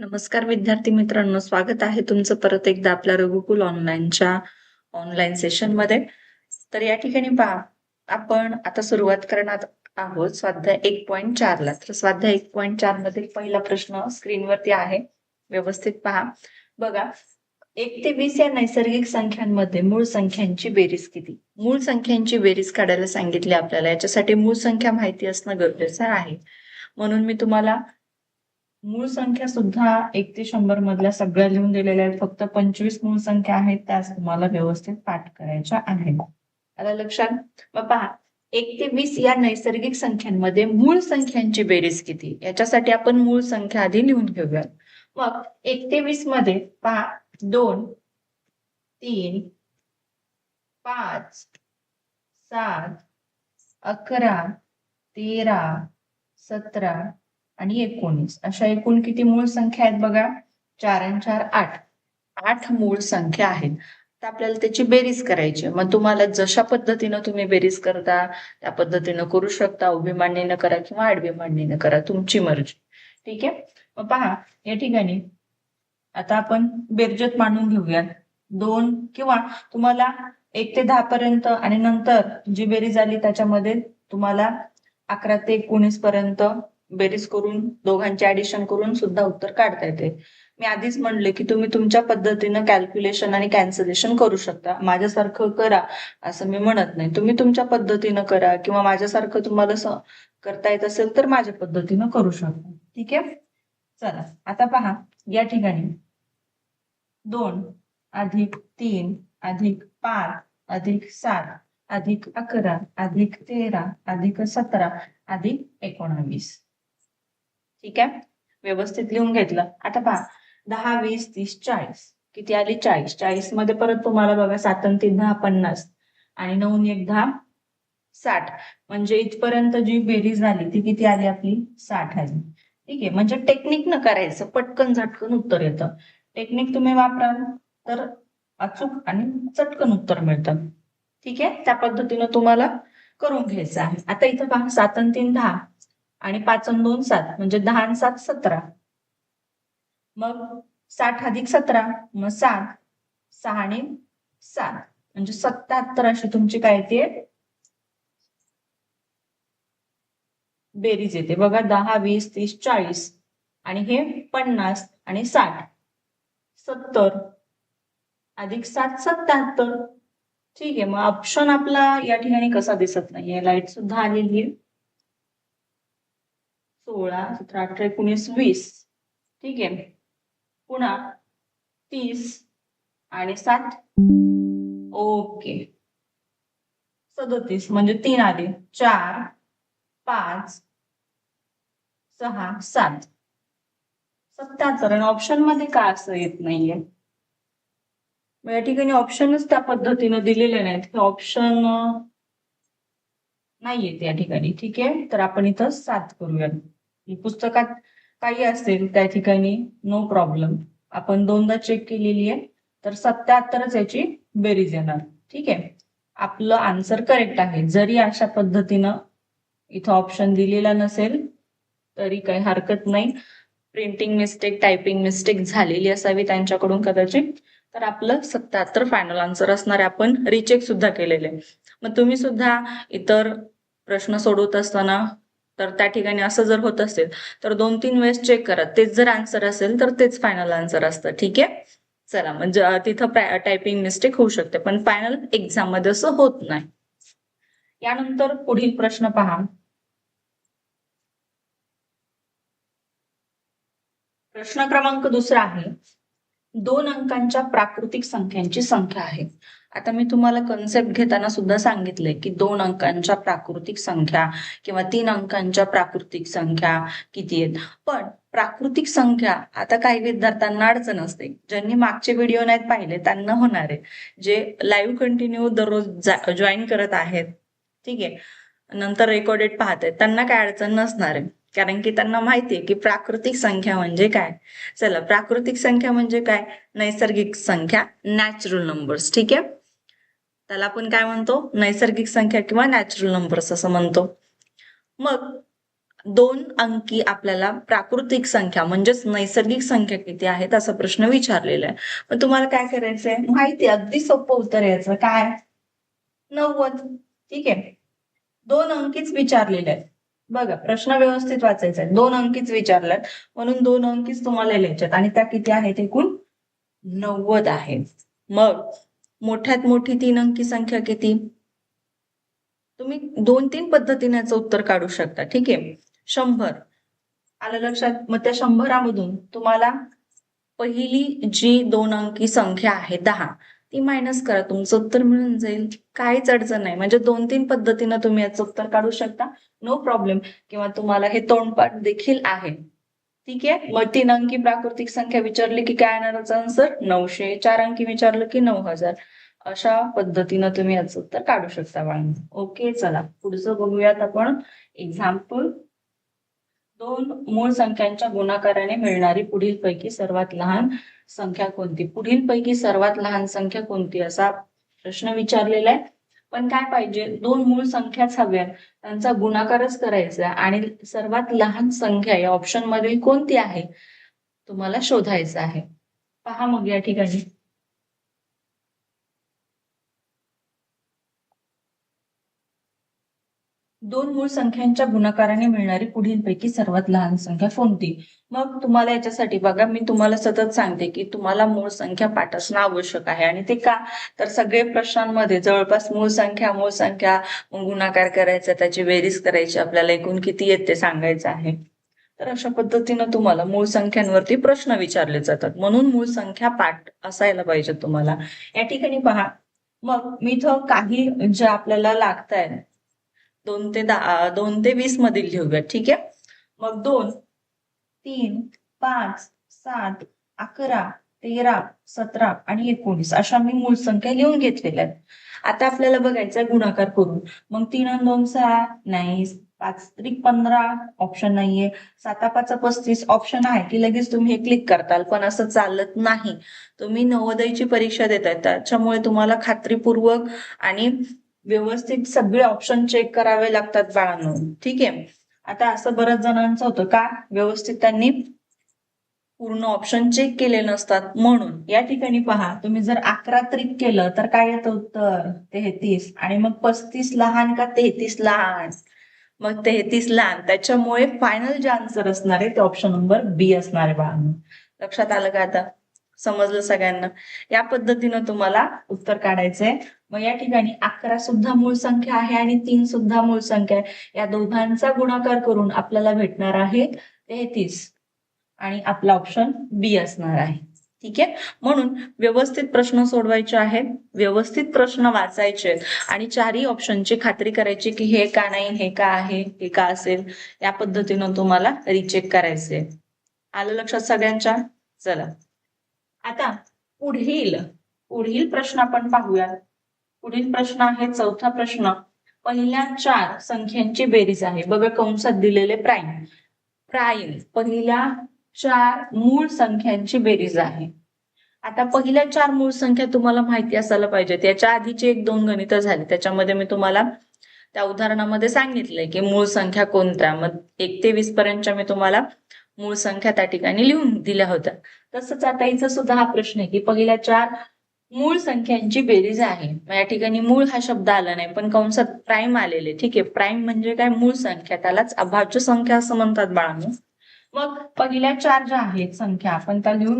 नमस्कार विद्यार्थी मित्रांनो स्वागत आहे तुमचं परत एकदा आपल्या रघुकुल ऑनलाईनच्या ऑनलाईन सेशनमध्ये. तर या ठिकाणी पहा आपण आता सुरुवात करणार आहोत स्वाध्याय एक पॉईंट चार ला. तर स्वाध्याय एक पॉईंट चारमध्ये पहिला प्रश्न स्क्रीनवरती आहे. व्यवस्थित पहा. बघा एक ते वीस या नैसर्गिक संख्यांमध्ये मूळ संख्यांची बेरीज किती? मूळ संख्यांची बेरीज काढायला सांगितली आपल्याला. याच्यासाठी मूळ संख्या माहिती असणं गरजेचं आहे. म्हणून मी तुम्हाला मूळ संख्या सुद्धा एक ते शंभर मधल्या सगळ्या लिहून दिलेल्या आहेत. फक्त पंचवीस मूळ संख्या आहेत त्याच तुम्हाला व्यवस्थित पाठ करायच्या आहेत. आलं लक्षात? मग पहा एक ते वीस या नैसर्गिक संख्यांमध्ये मूळ संख्यांची बेरीज किती? याच्यासाठी आपण मूळ संख्या आधी लिहून घेऊया मग एक ते वीसमध्ये पहा दोन तीन पाच सात अकरा तेरा सतरा आणि एकोणीस. अशा एकूण किती मूळ संख्या आहेत बघा? चार आणि चार आठ. आठ मूळ संख्या आहेत. तर आपल्याला त्याची बेरीज करायची आहे. मग तुम्हाला जशा पद्धतीनं तुम्ही बेरीज करता त्या पद्धतीनं करू शकता. उभी मांडणीनं करा किंवा आडवी मांडणीनं करा. तुमची मर्जी. ठीक आहे? मग पहा या ठिकाणी आता आपण बेरजेत मांडून घेऊयात. दोन किंवा तुम्हाला एक ते दहा पर्यंत आणि नंतर जी बेरीज आली त्याच्यामध्ये तुम्हाला अकरा ते एकोणीस पर्यंत बेरीज करून दोघांचे ऍडिशन करून सुद्धा उत्तर काढता येते. मी आधीच म्हणले की तुम्ही तुमच्या पद्धतीनं कॅल्क्युलेशन आणि कॅन्सलेशन करू शकता. माझ्यासारखं करा असं मी म्हणत नाही. तुम्ही तुमच्या पद्धतीनं करा किंवा माझ्यासारखं तुम्हाला करता येत असेल तर माझ्या पद्धतीनं करू शकता. ठीक आहे? चला आता पहा. या ठिकाणी. दोन अधिक तीन अधिक पाच अधिक सात अधिक अकरा अधिक तेरा अधिक सतरा अधिक एकोणावीस. ठीक आहे? व्यवस्थित लिहून घेतलं. आता पहा. दहा वीस तीस चाळीस. किती आली? चाळीस. चाळीसमध्ये परत तुम्हाला बघा सात आणि तीन दहा पन्नास. आणि नऊ एक दहा साठ. म्हणजे इथपर्यंत जी बेरीज झाली ती किती आली आपली? साठ आली. ठीक आहे? म्हणजे टेक्निक न करायचं. पटकन झटकन उत्तर येतं. टेक्निक तुम्ही वापराल तर अचूक आणि चटकन उत्तर मिळतं. ठीक आहे? त्या पद्धतीनं तुम्हाला करून घ्यायचं आहे. आता इथं पहा सात आणि तीन दहा. आणि पाच दोन सात म्हणजे दहा आणि सात सतरा. मग साठ अधिक सतरा मग सात सहा आणि सात. म्हणजे सत्याहत्तर अशी तुमची काय येते? बेरीज येते. बघा दहा वीस तीस चाळीस. आणि हे पन्नास आणि साठ. सत्तर. अधिक सात सत्याहत्तर. ठीक आहे मग ऑप्शन आपला या ठिकाणी कसा दिसत नाही लाइट सुद्धा आलेली आहे. सोळा सतरा अठरा एकोणीस वीस. ठीक आहे. पुन्हा तीस आणि सात ओके. सदतीस म्हणजे तीन आले. चार पाच सहा सात. सत्याहत्तर आणि ऑप्शनमध्ये का असं येत नाहीये? मग या ठिकाणी ऑप्शनच त्या पद्धतीनं दिलेले नाहीत. हे ऑप्शन नाहीयेत या ठिकाणी. ठीक आहे? तर आपण इथं सात करूया पुस्तकात काही असेल त्या ठिकाणी नो प्रॉब्लेम आपण दोनदा चेक केलेली आहे तर सत्याहत्तरच याची बेरीज येणार. ठीक आहे? आपलं आन्सर करेक्ट आहे. जरी अशा पद्धतीनं इथं ऑप्शन दिलेला नसेल तरी काही हरकत नाही. प्रिंटिंग मिस्टेक टायपिंग मिस्टेक झालेली असावी त्यांच्याकडून कदाचित. तर आपलं सत्याहत्तर फायनल आन्सर असणार आपण रिचेक सुद्धा केलेले मग तुम्ही सुद्धा इतर प्रश्न सोडवत असताना तर त्या ठिकाणी असं जर होत असेल तर दोन तीन वेळेस चेक करा. तेच जर आन्सर असेल तर तेच फायनल आन्सर असतं. ठीक आहे? चला म्हणजे तिथं टायपिंग मिस्टेक होऊ शकते पण फायनल एक्झाममध्ये असं होत नाही. यानंतर पुढील प्रश्न पहा. प्रश्न क्रमांक दुसरा आहे. दोन अंकांच्या प्राकृतिक संख्यांची संख्या आहे. आता मी तुम्हाला कन्सेप्ट घेताना सुद्धा सांगितलंय की दोन अंकांच्या प्राकृतिक संख्या किंवा तीन अंकांच्या प्राकृतिक संख्या किती आहेत. पण प्राकृतिक संख्या आता काही विद्यार्थ्यांना अडचण असते. ज्यांनी मागचे व्हिडिओ नाहीत पाहिले त्यांना होणार आहे. जे लाईव्ह कंटिन्यू दररोज जॉईन करत आहेत. ठीक आहे. नंतर रेकॉर्डेड पाहत आहेत. त्यांना काय अडचण नसणार आहे. कारण की त्यांना माहिती आहे की प्राकृतिक संख्या म्हणजे काय? चला प्राकृतिक संख्या म्हणजे काय? नैसर्गिक संख्या नॅचरल नंबर्स ठीक आहे? त्याला आपण काय म्हणतो? नैसर्गिक संख्या किंवा नॅचरल नंबर्स असं म्हणतो. मग दोन अंकी आपल्याला प्राकृतिक संख्या म्हणजेच नैसर्गिक संख्या किती आहेत असा प्रश्न विचारलेला आहे. पण तुम्हाला काय करायचंय? माहिती आहे, अगदी सोपं उत्तर यायचं. काय? नव्वद. ठीक आहे? दोन अंकीच विचारलेले आहेत. बघा प्रश्न व्यवस्थित वाचायचा आहे. दोन अंकीच विचारल्यात. म्हणून दोन अंकीच तुम्हाला लिहायच्यात आणि त्या किती आहेत एकूण? नव्वद आहेत. मग मोठ्यात मोठी तीन अंकी संख्या किती? तुम्ही दोन तीन पद्धतीने याचं उत्तर काढू शकता. ठीक आहे? शंभर. आलं लक्षात? मग त्या शंभरामधून तुम्हाला पहिली जी दोन अंकी संख्या आहे दहा. ती मायनस करा. तुमचं उत्तर मिळून जाईल. काहीच अडचण नाही. म्हणजे दोन तीन पद्धतीनं तुम्ही याचं उत्तर काढू शकता. नो प्रॉब्लेम किंवा तुम्हाला हे तोंडपाठ देखील आहे. ठीक आहे? मग तीन अंकी प्राकृतिक संख्या विचारली की काय येणार आन्सर नऊशे चार अंकी विचारलं की नऊ हजार. अशा पद्धतीनं तुम्ही याचं उत्तर काढू शकता बाळांनो ओके चला. पुढचं बघूयात आपण. एक्झाम्पल दोन मूळ संख्यांच्या गुणाकाराने मिळणारी पुढील पैकी सर्वात लहान संख्या कोणती? पुढील पैकी सर्वात लहान संख्या कोणती असा प्रश्न विचारलेला आहे. पण काय पाहिजे? दोन मूळ संख्याच हव्या त्यांचा गुणाकारच करायचा आहे. आणि सर्वात लहान संख्या या ऑप्शन मधील कोणती आहे? तुम्हाला शोधायचं आहे. पहा मग या ठिकाणी. दोन मूळ संख्यांच्या गुणाकाराने मिळणारी पुढीलपैकी सर्वात लहान संख्या कोणती? मग तुम्हाला याच्यासाठी बघा मी तुम्हाला सतत सांगते की तुम्हाला मूळ संख्या पाठ असणं आवश्यक आहे. आणि ते का? तर सगळे प्रश्नांमध्ये जवळपास मूळ संख्या मूळ संख्या गुणाकार करायचा त्याची बेरीज करायची आपल्याला एकूण किती येत ते सांगायचं आहे. तर अशा पद्धतीनं तुम्हाला मूळ संख्यांवरती प्रश्न विचारले जातात. म्हणून मूळ संख्या पाठ असायला पाहिजे तुम्हाला. या ठिकाणी पहा. मग मी इथं काही जे आपल्याला लागत आहेत दोन ते दहा दोन ते वीस मधील घेऊया ठीक आहे? मग दोन तीन पाच सात अकरा तेरा सतरा आणि एकोणीस अशा मी मूळ संख्या लिहून घेतलेल्या आहेत. आता आपल्याला बघायचं गुणाकार करून. मग तीन आणि दोन सहा नाही पाच त्रिक पंधरा ऑप्शन नाहीये. साता पाच पस्तीस ऑप्शन आहे की लगेच तुम्ही हे क्लिक करताल पण असं चालत नाही. तुम्ही नवोदयची परीक्षा देताय त्याच्यामुळे तुम्हाला खात्रीपूर्वक आणि व्यवस्थित सगळे ऑप्शन चेक करावे लागतात बाळांनो. ठीक? आहे आता असं बऱ्याच जणांचं होतं का? व्यवस्थित त्यांनी पूर्ण ऑप्शन चेक केले नसतात. म्हणून या ठिकाणी पहा तुम्ही जर अकरा त्रिक केलं तर काय येतं उत्तर? तेहतीस. आणि मग पस्तीस लहान का? तेहतीस लहान. मग तेहतीस लहान. त्याच्यामुळे फायनल जे आन्सर असणार आहे ते ऑप्शन नंबर बी असणार आहे बाळांनो. लक्षात आलं का आता? समजलं सगळ्यांना. या पद्धतीनं तुम्हाला उत्तर काढायचंय. मग या ठिकाणी अकरा सुद्धा मूळ संख्या आहे आणि तीन सुद्धा मूळ संख्या आहे. या दोघांचा गुणाकार करून आपल्याला भेटणार आहे तेहतीस. आणि आपला ऑप्शन बी असणार आहे. ठीक आहे? म्हणून व्यवस्थित प्रश्न सोडवायचे आहेत. व्यवस्थित प्रश्न वाचायचे आणि चारही ऑप्शनची खात्री करायची की हे का नाही हे का आहे हे का असेल या पद्धतीनं तुम्हाला रिचेक करायचे आलं लक्षात सगळ्यांच्या? चला. आता पुढील पुढील प्रश्न आपण पाहूया पुढील प्रश्न आहे चौथा प्रश्न. पहिल्या चार संख्यांची बेरीज आहे. बघा कंसात दिलेले प्राईम. प्राईम पहिल्या चार मूळ संख्यांची बेरीज आहे. आता पहिल्या चार मूळ संख्या तुम्हाला माहिती असायला पाहिजे त्याच्या आधीचे एक दोन गणित झाले. त्याच्यामध्ये मी तुम्हाला त्या उदाहरणामध्ये सांगितलंय की मूळ संख्या कोणत्या? मग एक ते वीस पर्यंतच्या मी तुम्हाला मूळ संख्या त्या ठिकाणी लिहून दिल्या होत्या. तसंच आता इथं सुद्धा हा प्रश्न आहे की पहिल्या चार मूळ संख्यांची बेरीज आहे. मग या ठिकाणी मूळ हा शब्द आला नाही पण कंसात प्राईम आलेले. ठीक आहे प्राईम म्हणजे काय? मूळ संख्या. त्यालाच अभाज्य संख्या असं म्हणतात बाळांनो. मग पहिल्या चार ज्या आहेत संख्या आपण त्या लिहून